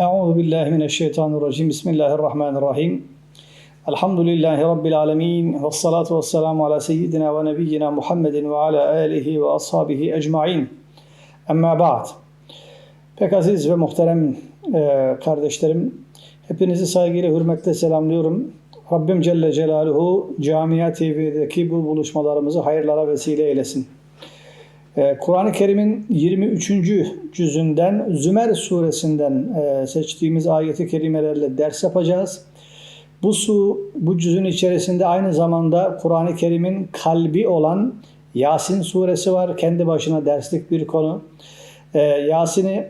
Euzu billahi mineşşeytanirracim. Bismillahirrahmanirrahim. Elhamdülillahi Rabbil alemin. Ve salatu ve selamu ala seyyidina ve nebiyyina Muhammedin ve ala alihi ve ashabihi ecmain. Amma ba'd. Pek aziz ve muhterem e, kardeşlerim, hepinizi saygıyla, hürmetle selamlıyorum. Rabbim Celle Celaluhu Camia TV'deki bu buluşmalarımızı hayırlara vesile eylesin. Ee, Kur'an-ı Kerim'in 23. cüzünden Zümer suresinden e, seçtiğimiz ayeti kerimelerle ders yapacağız. Bu su, bu cüzün içerisinde aynı zamanda Kur'an-ı Kerim'in kalbi olan Yasin suresi var. Kendi başına derslik bir konu. Ee, Yasin'i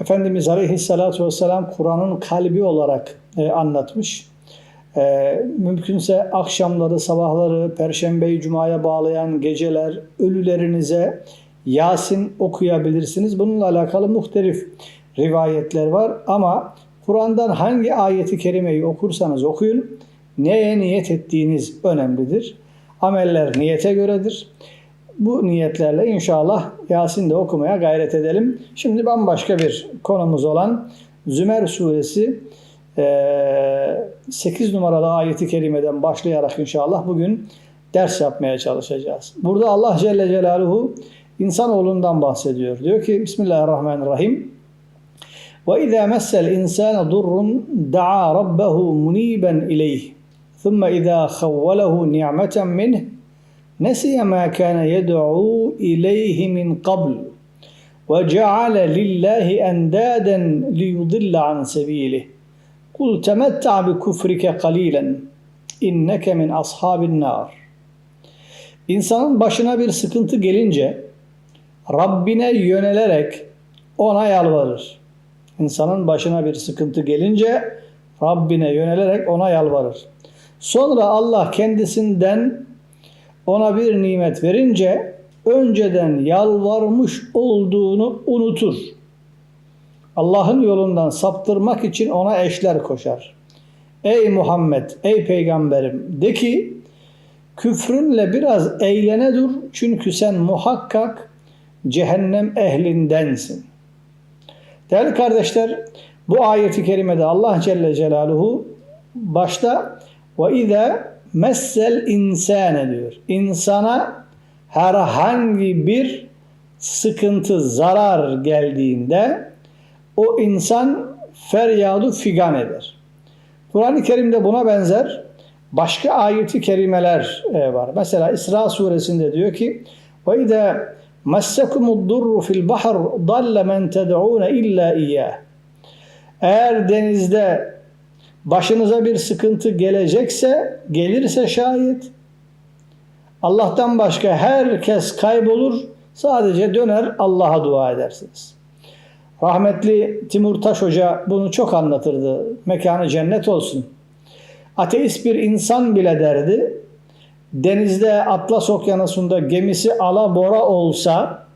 Efendimiz Aleyhisselatü Vesselam Kur'an'ın kalbi olarak e, anlatmış. Ee, mümkünse akşamları, sabahları, Perşembeyi Cuma'ya bağlayan geceler ölülerinize Yasin okuyabilirsiniz. Bununla alakalı muhtelif rivayetler var ama Kur'an'dan hangi ayeti kerimeyi okursanız okuyun, neye niyet ettiğiniz önemlidir. Ameller niyete göredir. Bu niyetlerle inşallah Yasin de okumaya gayret edelim. Şimdi bambaşka bir konumuz olan Zümer suresi ee, 8 numaralı ayeti kerimeden başlayarak inşallah bugün ders yapmaya çalışacağız. Burada Allah Celle Celaluhu insanoğlundan bahsediyor. Diyor ki Bismillahirrahmanirrahim. Ve izâ messel insâne durrun da'a rabbehu muniben ileyh. Thumma izâ khavvalehu ni'meten minh. Nesiye mâ kâne yed'u ileyhi min qabl. Ve ceale lillahi endâden liyudilla an. Kul temettâ bi kufrike kalilen inneke min ashabin nar. İnsanın başına bir sıkıntı gelince Rabbine yönelerek ona yalvarır. İnsanın başına bir sıkıntı gelince Rabbine yönelerek ona yalvarır. Sonra Allah kendisinden ona bir nimet verince önceden yalvarmış olduğunu unutur. Allah'ın yolundan saptırmak için ona eşler koşar. Ey Muhammed, ey peygamberim de ki küfrünle biraz eğlene dur çünkü sen muhakkak cehennem ehlindensin. Değerli kardeşler bu ayeti kerimede Allah Celle Celaluhu başta ve izâ messel insane diyor. İnsana herhangi bir sıkıntı, zarar geldiğinde o insan feryadu figan eder. Kur'an-ı Kerim'de buna benzer başka ayeti kerimeler e, var. Mesela İsra suresinde diyor ki وَاِذَا مَسَّكُمُ الضُّرُّ فِي الْبَحْرِ ضَلَّ مَنْ تَدْعُونَ اِلَّا اِيَّهِ Eğer denizde başınıza bir sıkıntı gelecekse, gelirse şayet Allah'tan başka herkes kaybolur, sadece döner Allah'a dua edersiniz. Rahmetli Timur Taş Hoca bunu çok anlatırdı. Mekanı cennet olsun. Ateist bir insan bile derdi. Denizde Atlas Okyanusu'nda gemisi alabora olsa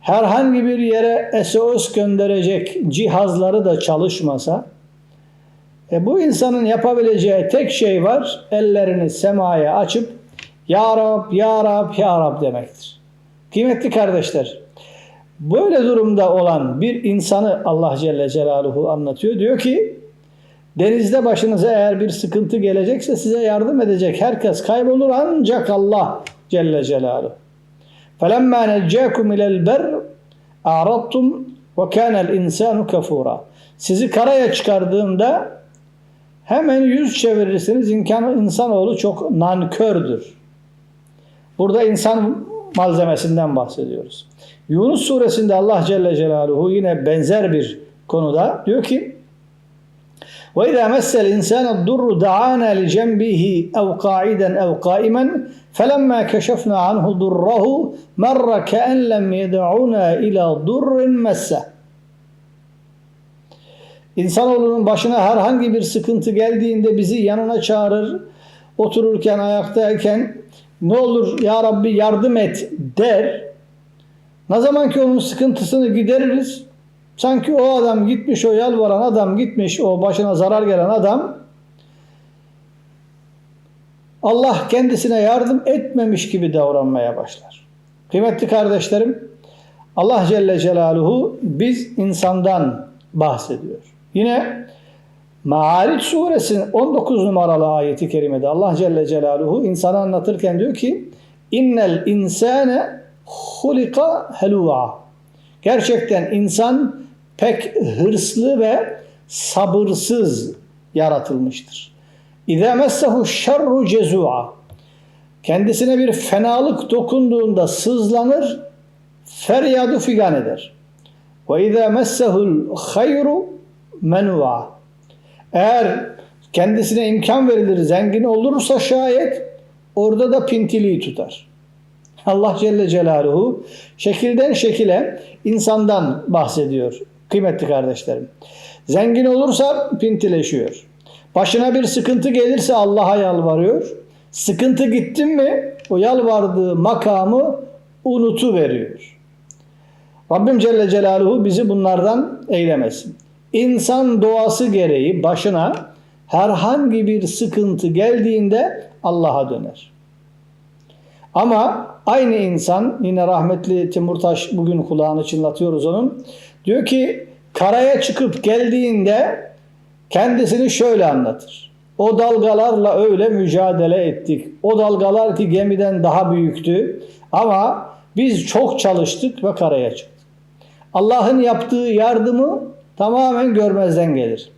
herhangi bir yere SOS gönderecek cihazları da çalışmasa e bu insanın yapabileceği tek şey var. Ellerini semaya açıp Ya Rab, Ya Rab, Ya Rab demektir. Kıymetli kardeşler, Böyle durumda olan bir insanı Allah Celle Celaluhu anlatıyor. Diyor ki denizde başınıza eğer bir sıkıntı gelecekse size yardım edecek herkes kaybolur ancak Allah Celle Celaluhu. فَلَمَّا نَجَّاكُمْ اِلَى الْبَرِّ اَعْرَضْتُمْ وَكَانَ الْاِنْسَانُ كَفُورًا Sizi karaya çıkardığında hemen yüz çevirirsiniz. İmkanı insanoğlu çok nankördür. Burada insan malzemesinden bahsediyoruz. Yunus suresinde Allah Celle Celaluhu yine benzer bir konuda diyor ki وَاِذَا مَسَّ الْاِنْسَانَ الضُّرُّ دَعَانَا لِجَنْبِهِ اَوْ قَاعِدًا اَوْ قَائِمًا فَلَمَّا كَشَفْنَا عَنْهُ ضُرَّهُ مَرَّ كَأَنْ لَمْ يَدْعُونَا اِلَى ضُرٍّ مَسَّهُ İnsanoğlunun başına herhangi bir sıkıntı geldiğinde bizi yanına çağırır, otururken, ayaktayken ne olur ya Rabbi yardım et der. Ne zaman ki onun sıkıntısını gideririz, sanki o adam gitmiş, o yalvaran adam gitmiş, o başına zarar gelen adam, Allah kendisine yardım etmemiş gibi davranmaya başlar. Kıymetli kardeşlerim, Allah Celle Celaluhu biz insandan bahsediyor. Yine Ma'ariç suresinin 19 numaralı ayeti kerimede Allah Celle Celaluhu insanı anlatırken diyor ki innel insane hulika helu'a Gerçekten insan pek hırslı ve sabırsız yaratılmıştır. İzâ messehu şerru cezu'a Kendisine bir fenalık dokunduğunda sızlanır, feryadu figan eder. Ve izâ messehul hayru menua. Eğer kendisine imkan verilir, zengin olursa şayet orada da pintiliği tutar. Allah Celle Celaluhu şekilden şekile insandan bahsediyor kıymetli kardeşlerim. Zengin olursa pintileşiyor. Başına bir sıkıntı gelirse Allah'a yalvarıyor. Sıkıntı gitti mi o yalvardığı makamı unutu veriyor. Rabbim Celle Celaluhu bizi bunlardan eylemesin. İnsan doğası gereği başına herhangi bir sıkıntı geldiğinde Allah'a döner. Ama aynı insan yine rahmetli Timurtaş bugün kulağını çınlatıyoruz onun. Diyor ki karaya çıkıp geldiğinde kendisini şöyle anlatır. O dalgalarla öyle mücadele ettik. O dalgalar ki gemiden daha büyüktü. Ama biz çok çalıştık ve karaya çıktık. Allah'ın yaptığı yardımı tamamen görmezden gelir.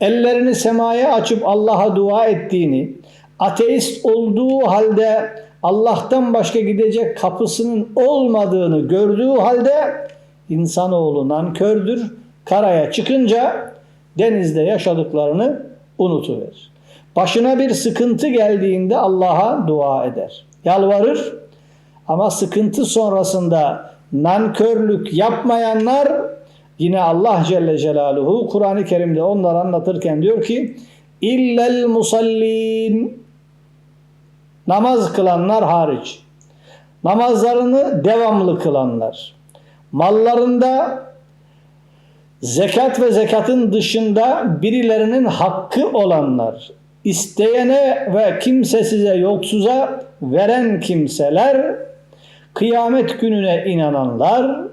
Ellerini semaya açıp Allah'a dua ettiğini, ateist olduğu halde Allah'tan başka gidecek kapısının olmadığını gördüğü halde insanoğlu nankördür. Karaya çıkınca denizde yaşadıklarını unutuverir. Başına bir sıkıntı geldiğinde Allah'a dua eder. Yalvarır ama sıkıntı sonrasında nankörlük yapmayanlar yine Allah Celle Celaluhu Kur'an-ı Kerim'de onları anlatırken diyor ki illel musallin. Namaz kılanlar hariç. Namazlarını devamlı kılanlar. Mallarında zekat ve zekatın dışında birilerinin hakkı olanlar. İsteyene ve kimsesize yoksuza veren kimseler kıyamet gününe inananlar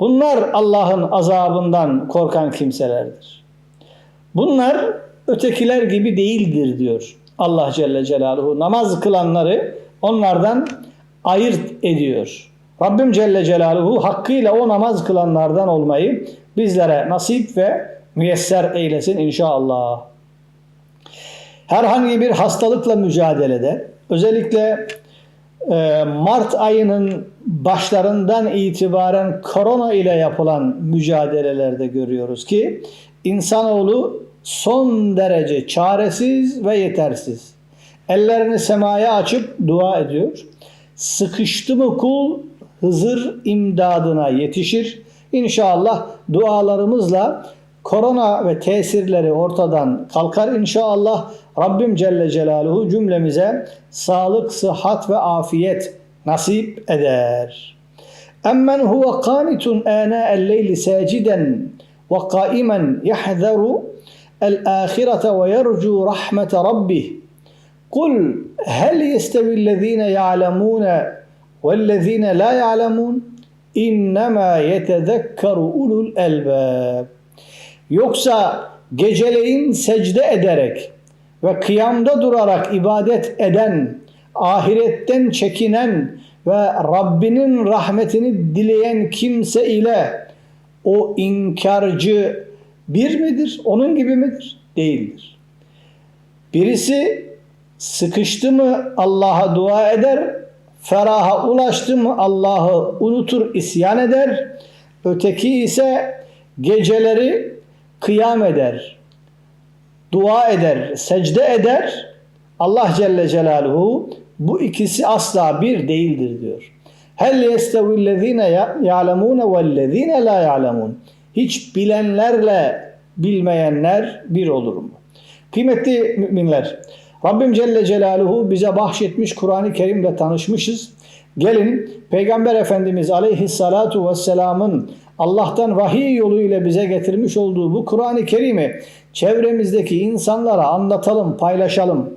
bunlar Allah'ın azabından korkan kimselerdir. Bunlar ötekiler gibi değildir diyor Allah Celle Celaluhu. Namaz kılanları onlardan ayırt ediyor. Rabbim Celle Celaluhu hakkıyla o namaz kılanlardan olmayı bizlere nasip ve müyesser eylesin inşallah. Herhangi bir hastalıkla mücadelede özellikle Mart ayının başlarından itibaren korona ile yapılan mücadelelerde görüyoruz ki insanoğlu son derece çaresiz ve yetersiz. Ellerini semaya açıp dua ediyor. Sıkıştı mı kul Hızır imdadına yetişir. İnşallah dualarımızla korona ve tesirleri ortadan kalkar inşallah. Rabbim Celle Celaluhu cümlemize sağlık, sıhhat ve afiyet nasip eder. Emmen huve kanitun ânâ'el leyli sâciden ve kâimen yahzeru el-âhirete ve yercu rahmete rabbih. Kul hel yestevillezîne ya'lemûne vellezîne lâ ya'lemûn İnnemâ yetezekkeru ulul elbâb. Yoksa geceleyin secde ederek ve kıyamda durarak ibadet eden, ahiretten çekinen ve Rabbinin rahmetini dileyen kimse ile o inkarcı bir midir? Onun gibi midir? Değildir. Birisi sıkıştı mı Allah'a dua eder, feraha ulaştı mı Allah'ı unutur, isyan eder. Öteki ise geceleri kıyam eder, dua eder, secde eder. Allah Celle Celaluhu bu ikisi asla bir değildir diyor. Hel yestevillezine ya'lemune vellezine la ya'lemun. Hiç bilenlerle bilmeyenler bir olur mu? Kıymetli müminler, Rabbim Celle Celaluhu bize bahşetmiş Kur'an-ı Kerim'le tanışmışız. Gelin Peygamber Efendimiz Aleyhissalatu Vesselam'ın Allah'tan vahiy yoluyla bize getirmiş olduğu bu Kur'an-ı Kerim'i çevremizdeki insanlara anlatalım, paylaşalım.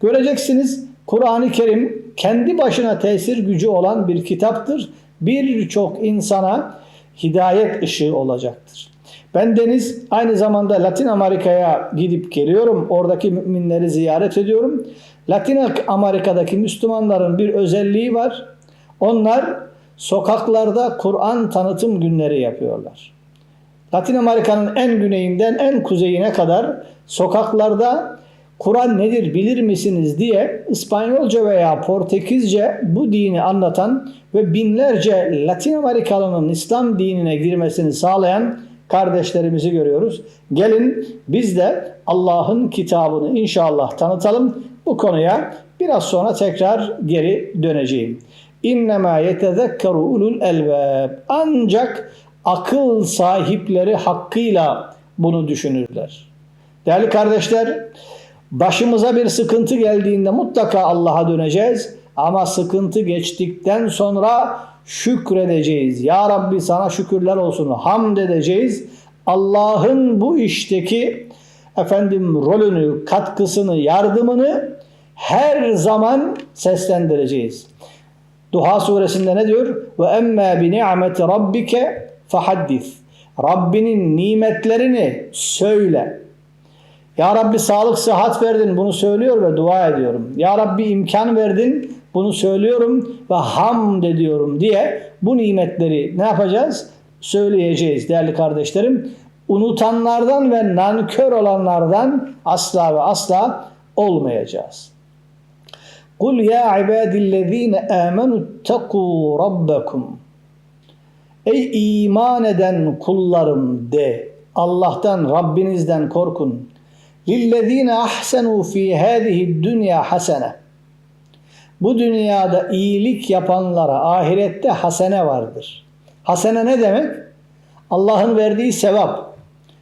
Göreceksiniz Kur'an-ı Kerim kendi başına tesir gücü olan bir kitaptır. Birçok insana hidayet ışığı olacaktır. Ben Deniz aynı zamanda Latin Amerika'ya gidip geliyorum. Oradaki müminleri ziyaret ediyorum. Latin Amerika'daki Müslümanların bir özelliği var. Onlar sokaklarda Kur'an tanıtım günleri yapıyorlar. Latin Amerika'nın en güneyinden en kuzeyine kadar sokaklarda Kur'an nedir bilir misiniz diye İspanyolca veya Portekizce bu dini anlatan ve binlerce Latin Amerikalının İslam dinine girmesini sağlayan kardeşlerimizi görüyoruz. Gelin biz de Allah'ın kitabını inşallah tanıtalım. Bu konuya biraz sonra tekrar geri döneceğim. İnnemâ yetezekkeru ulul elbab. Ancak akıl sahipleri hakkıyla bunu düşünürler. Değerli kardeşler, başımıza bir sıkıntı geldiğinde mutlaka Allah'a döneceğiz. Ama sıkıntı geçtikten sonra şükredeceğiz. Ya Rabbi sana şükürler olsun. Hamd edeceğiz. Allah'ın bu işteki efendim rolünü, katkısını, yardımını her zaman seslendireceğiz. Duha suresinde ne diyor? Ve emme bi ni'meti rabbike fahaddis. Rabbinin nimetlerini söyle. Ya Rabbi sağlık sıhhat verdin bunu söylüyor ve dua ediyorum. Ya Rabbi imkan verdin bunu söylüyorum ve hamd ediyorum diye bu nimetleri ne yapacağız? Söyleyeceğiz değerli kardeşlerim. Unutanlardan ve nankör olanlardan asla ve asla olmayacağız. Kul ya ibadillezine amenu ttekû rabbekum. Ey iman eden kullarım de. Allah'tan, Rabbinizden korkun. Lillezine ahsenu fi hadihi dünya hasene. Bu dünyada iyilik yapanlara ahirette hasene vardır. Hasene ne demek? Allah'ın verdiği sevap.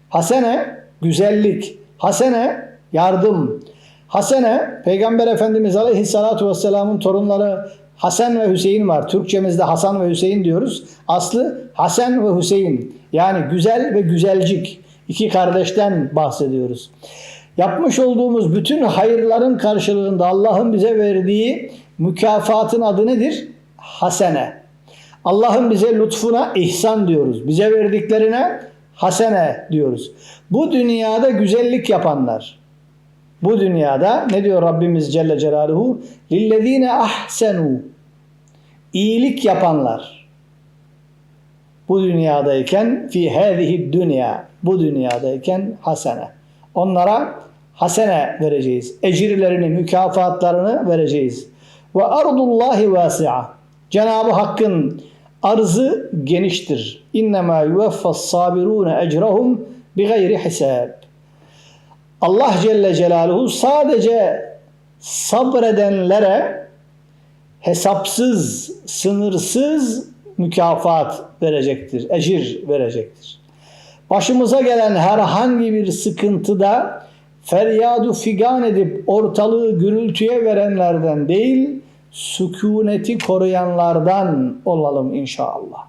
Hasene güzellik. Hasene yardım. Hasene Peygamber Efendimiz Aleyhisselatü Vesselam'ın torunları Hasan ve Hüseyin var. Türkçemizde Hasan ve Hüseyin diyoruz. Aslı Hasan ve Hüseyin. Yani güzel ve güzelcik. İki kardeşten bahsediyoruz. Yapmış olduğumuz bütün hayırların karşılığında Allah'ın bize verdiği mükafatın adı nedir? Hasene. Allah'ın bize lütfuna ihsan diyoruz. Bize verdiklerine hasene diyoruz. Bu dünyada güzellik yapanlar. Bu dünyada ne diyor Rabbimiz Celle Celaluhu? Lillezine ahsenu. İyilik yapanlar. Bu dünyadayken fi hadihi dünya. Bu dünyadayken hasene. Onlara hasene vereceğiz. Ecirlerini, mükafatlarını vereceğiz. Ve ardullahi vasi'a. Cenab-ı Hakk'ın arzı geniştir. İnnemâ yuvaffas sabirûne ecrahum bi gayri hisab. Allah Celle Celaluhu sadece sabredenlere hesapsız, sınırsız mükafat verecektir, ecir verecektir. Başımıza gelen herhangi bir sıkıntıda feryadu figan edip ortalığı gürültüye verenlerden değil, sükuneti koruyanlardan olalım inşallah.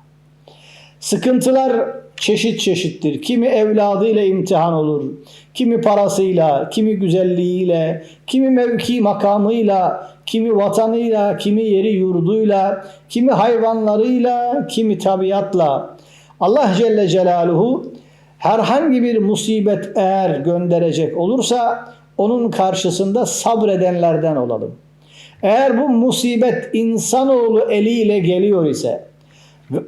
Sıkıntılar çeşit çeşittir. Kimi evladıyla imtihan olur, kimi parasıyla, kimi güzelliğiyle, kimi mevki makamıyla, kimi vatanıyla, kimi yeri yurduyla, kimi hayvanlarıyla, kimi tabiatla. Allah Celle Celaluhu herhangi bir musibet eğer gönderecek olursa onun karşısında sabredenlerden olalım. Eğer bu musibet insanoğlu eliyle geliyor ise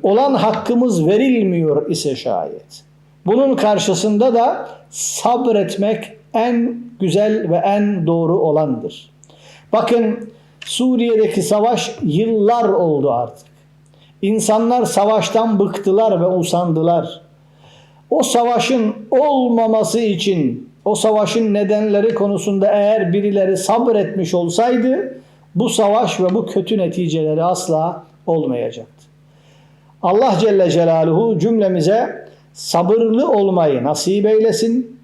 olan hakkımız verilmiyor ise şayet. Bunun karşısında da sabretmek en güzel ve en doğru olandır. Bakın Suriye'deki savaş yıllar oldu artık. İnsanlar savaştan bıktılar ve usandılar. O savaşın olmaması için o savaşın nedenleri konusunda eğer birileri sabretmiş olsaydı bu savaş ve bu kötü neticeleri asla olmayacaktı. Allah Celle Celaluhu cümlemize sabırlı olmayı nasip eylesin.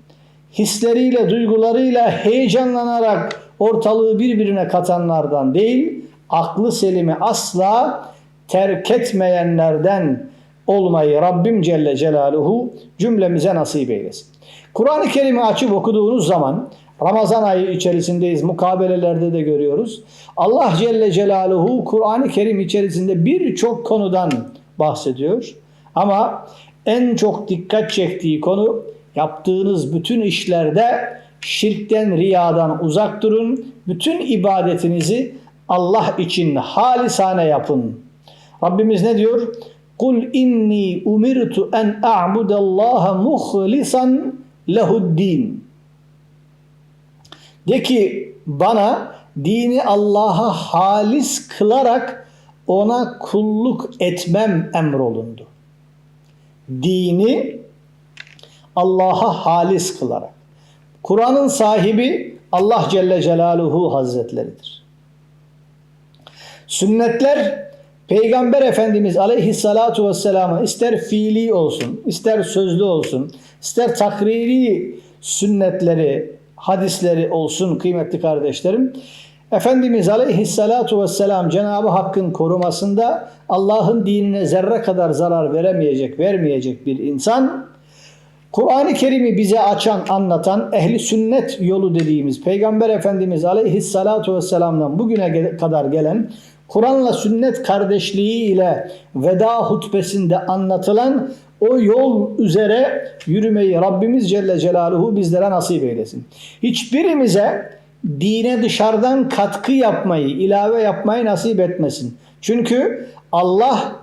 Hisleriyle, duygularıyla heyecanlanarak ortalığı birbirine katanlardan değil, aklı selimi asla terk etmeyenlerden olmayı Rabbim Celle Celaluhu cümlemize nasip eylesin. Kur'an-ı Kerim'i açıp okuduğunuz zaman Ramazan ayı içerisindeyiz. Mukabelelerde de görüyoruz. Allah Celle Celaluhu Kur'an-ı Kerim içerisinde birçok konudan bahsediyor. Ama en çok dikkat çektiği konu yaptığınız bütün işlerde şirkten, riyadan uzak durun. Bütün ibadetinizi Allah için halisane yapın. Rabbimiz ne diyor? Kul inni umirtu en a'budallaha muhlisan lehuddin. De ki bana dini Allah'a halis kılarak ona kulluk etmem emrolundu. Dini Allah'a halis kılarak. Kur'an'ın sahibi Allah Celle Celaluhu Hazretleridir. Sünnetler Peygamber Efendimiz Aleyhissalatu Vesselam'ın ister fiili olsun, ister sözlü olsun, ister takriri sünnetleri, hadisleri olsun kıymetli kardeşlerim. Efendimiz Aleyhissalatu Vesselam Cenab-ı Hakk'ın korumasında Allah'ın dinine zerre kadar zarar veremeyecek, vermeyecek bir insan Kur'an-ı Kerim'i bize açan, anlatan ehli sünnet yolu dediğimiz Peygamber Efendimiz Aleyhissalatu Vesselam'dan bugüne kadar gelen Kur'an'la sünnet kardeşliği ile veda hutbesinde anlatılan o yol üzere yürümeyi Rabbimiz Celle Celaluhu bizlere nasip eylesin. Hiçbirimize dine dışarıdan katkı yapmayı, ilave yapmayı nasip etmesin. Çünkü Allah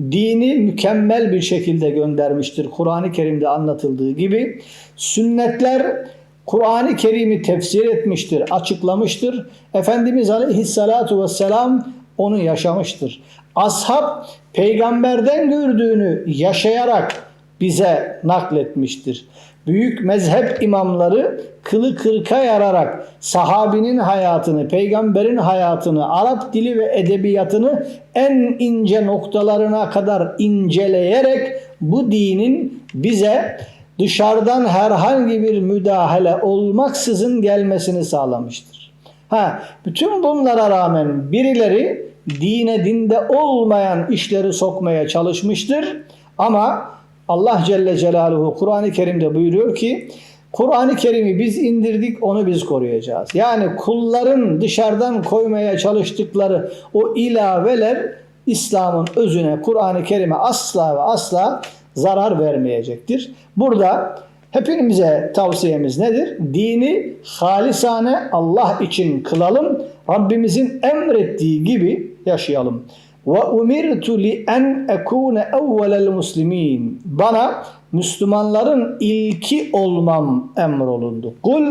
dini mükemmel bir şekilde göndermiştir. Kur'an-ı Kerim'de anlatıldığı gibi sünnetler Kur'an-ı Kerim'i tefsir etmiştir, açıklamıştır. Efendimiz Aleyhissalatu vesselam onu yaşamıştır. Ashab peygamberden gördüğünü yaşayarak bize nakletmiştir. Büyük mezhep imamları kılı kırka yararak sahabinin hayatını, peygamberin hayatını, Arap dili ve edebiyatını en ince noktalarına kadar inceleyerek bu dinin bize dışarıdan herhangi bir müdahale olmaksızın gelmesini sağlamıştır. Ha, bütün bunlara rağmen birileri dine dinde olmayan işleri sokmaya çalışmıştır ama Allah Celle Celaluhu Kur'an-ı Kerim'de buyuruyor ki Kur'an-ı Kerim'i biz indirdik onu biz koruyacağız. Yani kulların dışarıdan koymaya çalıştıkları o ilaveler İslam'ın özüne Kur'an-ı Kerim'e asla ve asla zarar vermeyecektir. Burada hepimize tavsiyemiz nedir? Dini halisane Allah için kılalım. Rabbimizin emrettiği gibi yaşayalım. Ve umirtu li en ekune evvelel muslimin. Bana Müslümanların ilki olmam emrolundu. Kul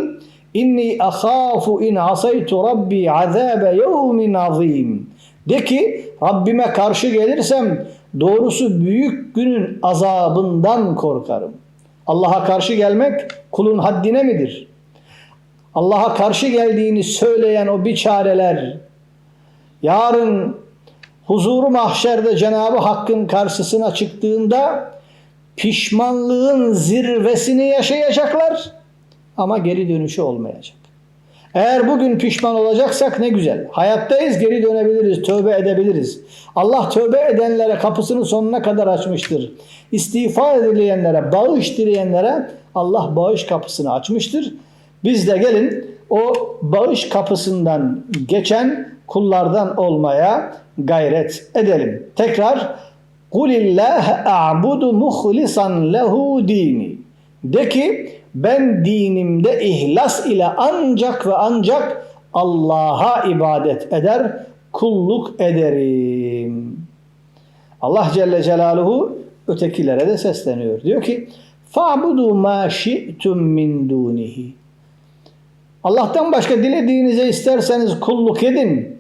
inni ahafu in asaytu rabbi azabe yevmin azim. De ki Rabbime karşı gelirsem doğrusu büyük günün azabından korkarım. Allah'a karşı gelmek kulun haddine midir? Allah'a karşı geldiğini söyleyen o biçareler yarın huzuru mahşerde Cenab-ı Hakk'ın karşısına çıktığında pişmanlığın zirvesini yaşayacaklar ama geri dönüşü olmayacak. Eğer bugün pişman olacaksak ne güzel. Hayattayız geri dönebiliriz, tövbe edebiliriz. Allah tövbe edenlere kapısını sonuna kadar açmıştır. İstiğfar edilenlere, bağış dileyenlere Allah bağış kapısını açmıştır. Biz de gelin o bağış kapısından geçen kullardan olmaya gayret edelim. Tekrar Kulillâhe a'budu muhlisan lehu dini. De ki ben dinimde ihlas ile ancak ve ancak Allah'a ibadet eder, kulluk ederim. Allah Celle Celaluhu ötekilere de sesleniyor. Diyor ki فَعْبُدُوا مَا شِئْتُمْ مِنْ دُونِهِ Allah'tan başka dilediğinize isterseniz kulluk edin.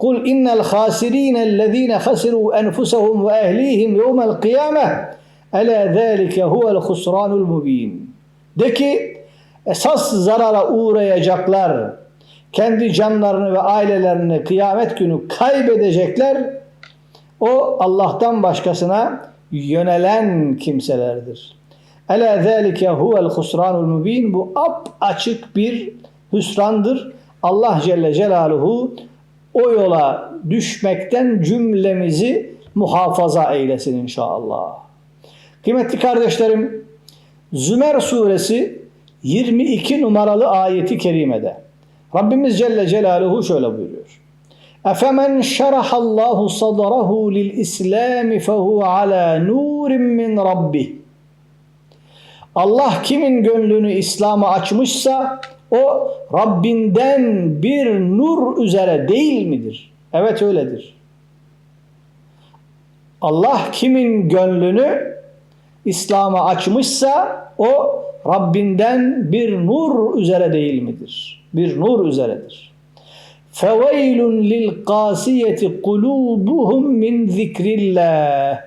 Kul innel hasirînellezîne hasiru enfusahum ve ehlihim yevmel kıyame Ela zâlike huvel husranul mubîn. De ki esas zarara uğrayacaklar, kendi canlarını ve ailelerini kıyamet günü kaybedecekler. O Allah'tan başkasına yönelen kimselerdir. Ela zâlike huvel husranul mubîn. Bu ap açık bir hüsrandır. Allah Celle Celaluhu o yola düşmekten cümlemizi muhafaza eylesin inşallah. Kıymetli kardeşlerim, Zümer suresi 22 numaralı ayeti kerimede Rabbimiz Celle Celaluhu şöyle buyuruyor. Efemen şerahallahu sadrahu lil İslam fehu ala nurin min rabbih. Allah kimin gönlünü İslam'a açmışsa o Rabbinden bir nur üzere değil midir? Evet öyledir. Allah kimin gönlünü İslam'a açmışsa o Rabbinden bir nur üzere değil midir? Bir nur üzeredir. فَوَيْلٌ لِلْقَاسِيَةِ قُلُوبُهُمْ مِنْ ذِكْرِ اللّٰهِ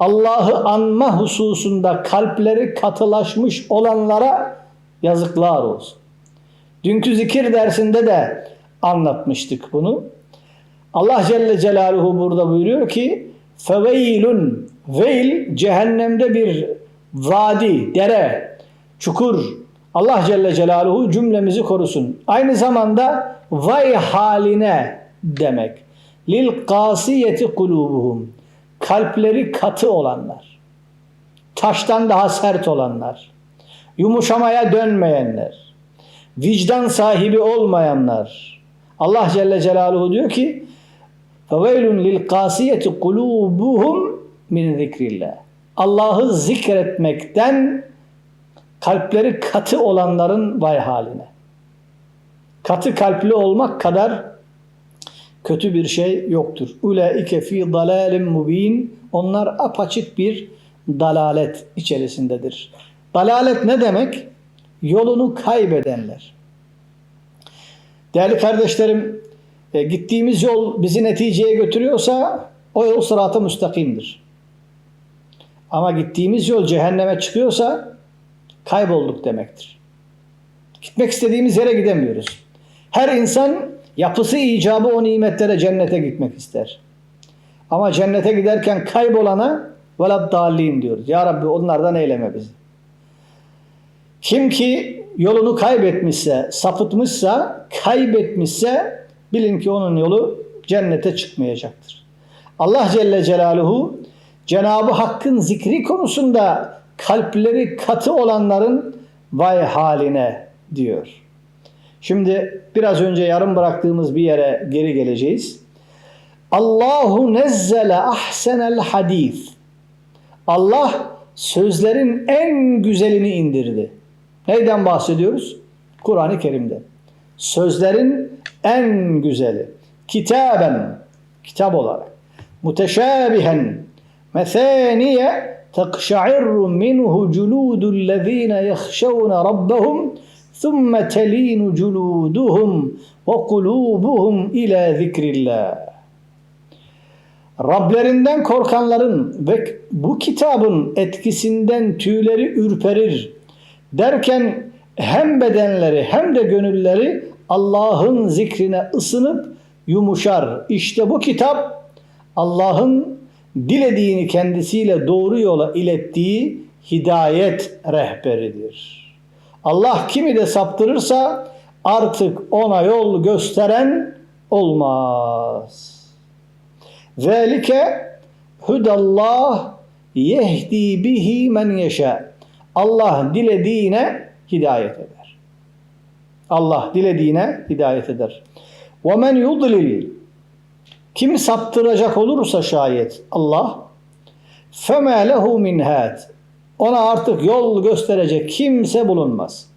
Allah'ı anma hususunda kalpleri katılaşmış olanlara yazıklar olsun. Dünkü zikir dersinde de anlatmıştık bunu. Allah Celle Celaluhu burada buyuruyor ki feveylun veil cehennemde bir vadi, dere, çukur. Allah Celle Celaluhu cümlemizi korusun. Aynı zamanda vay haline demek. Lil kasiyeti kulubuhum. Kalpleri katı olanlar. Taştan daha sert olanlar Yumuşamaya dönmeyenler. Vicdan sahibi olmayanlar. Allah Celle Celaluhu diyor ki فَوَيْلٌ لِلْقَاسِيَةِ قُلُوبُهُمْ min zikrillah. Allah'ı zikretmekten kalpleri katı olanların vay haline. Katı kalpli olmak kadar kötü bir şey yoktur. Ulaike fi dalalin mubin. Onlar apaçık bir dalalet içerisindedir. Dalalet ne demek? Yolunu kaybedenler. Değerli kardeşlerim, e, gittiğimiz yol bizi neticeye götürüyorsa o yol sırat-ı müstakimdir. Ama gittiğimiz yol cehenneme çıkıyorsa kaybolduk demektir. Gitmek istediğimiz yere gidemiyoruz. Her insan yapısı icabı o nimetlere cennete gitmek ister. Ama cennete giderken kaybolana velad dallin diyoruz. Ya Rabbi onlardan eyleme bizi. Kim ki yolunu kaybetmişse, sapıtmışsa, kaybetmişse bilin ki onun yolu cennete çıkmayacaktır. Allah Celle Celaluhu Cenab-ı Hakk'ın zikri konusunda kalpleri katı olanların vay haline diyor. Şimdi biraz önce yarım bıraktığımız bir yere geri geleceğiz. Allahu nezzele ahsenel hadis. Allah sözlerin en güzelini indirdi. Neyden bahsediyoruz? Kur'an-ı Kerim'de. Sözlerin en güzeli. Kitaben, kitap olarak. Muteşabihen, mesaniye tekşa'irru minhu culudul yahşevne rabbahum ثُمَّ تَل۪ينُ جُلُودُهُمْ وَقُلُوبُهُمْ اِلَى ذِكْرِ اللّٰهِ Rablerinden korkanların ve bu kitabın etkisinden tüyleri ürperir derken hem bedenleri hem de gönülleri Allah'ın zikrine ısınıp yumuşar. İşte bu kitap Allah'ın dilediğini kendisiyle doğru yola ilettiği hidayet rehberidir. Allah kimi de saptırırsa artık ona yol gösteren olmaz. Velike hudallah yehdi bihi men yeşâ. Allah dilediğine hidayet eder. Allah dilediğine hidayet eder. Men yudlil kim saptıracak olursa şayet Allah feme lehu min had ona artık yol gösterecek kimse bulunmaz.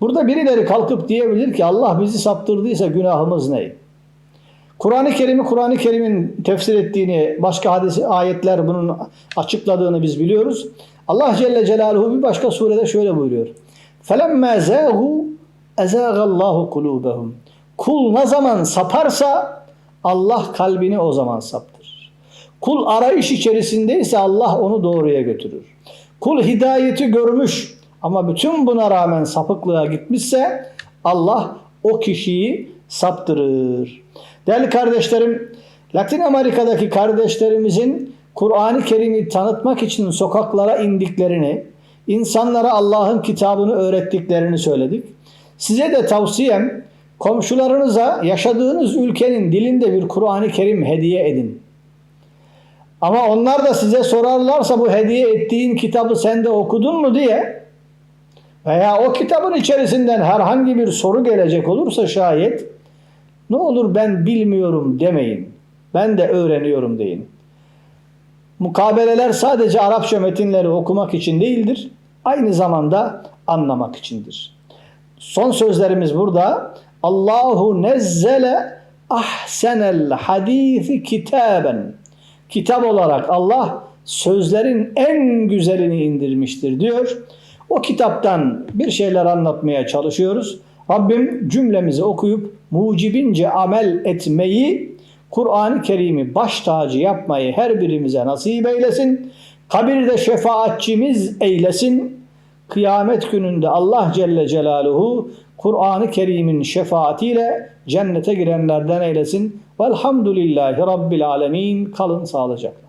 Burada birileri kalkıp diyebilir ki Allah bizi saptırdıysa günahımız ne? Kur'an-ı Kerim'i Kur'an-ı Kerim'in tefsir ettiğini, başka hadis ayetler bunun açıkladığını biz biliyoruz. Allah Celle Celaluhu bir başka surede şöyle buyuruyor. فَلَمَّا زَاغُوا اَزَاغَ اللّٰهُ قُلُوبَهُمْ Kul ne zaman saparsa Allah kalbini o zaman saptırır. Kul arayış içerisindeyse Allah onu doğruya götürür. Kul hidayeti görmüş ama bütün buna rağmen sapıklığa gitmişse Allah o kişiyi saptırır. Değerli kardeşlerim, Latin Amerika'daki kardeşlerimizin Kur'an-ı Kerim'i tanıtmak için sokaklara indiklerini, insanlara Allah'ın kitabını öğrettiklerini söyledik. Size de tavsiyem komşularınıza yaşadığınız ülkenin dilinde bir Kur'an-ı Kerim hediye edin. Ama onlar da size sorarlarsa bu hediye ettiğin kitabı sen de okudun mu diye veya o kitabın içerisinden herhangi bir soru gelecek olursa şayet Ne olur ben bilmiyorum demeyin. Ben de öğreniyorum deyin. Mukabeleler sadece Arapça metinleri okumak için değildir. Aynı zamanda anlamak içindir. Son sözlerimiz burada. Allahu nezzele ahsenel hadisi kitaben. Kitap olarak Allah sözlerin en güzelini indirmiştir diyor. O kitaptan bir şeyler anlatmaya çalışıyoruz. Rabbim cümlemizi okuyup mucibince amel etmeyi, Kur'an-ı Kerim'i baş tacı yapmayı her birimize nasip eylesin. Kabirde şefaatçimiz eylesin. Kıyamet gününde Allah Celle Celaluhu Kur'an-ı Kerim'in şefaatiyle cennete girenlerden eylesin. Velhamdülillahi Rabbil Alemin. Kalın sağlıcakla.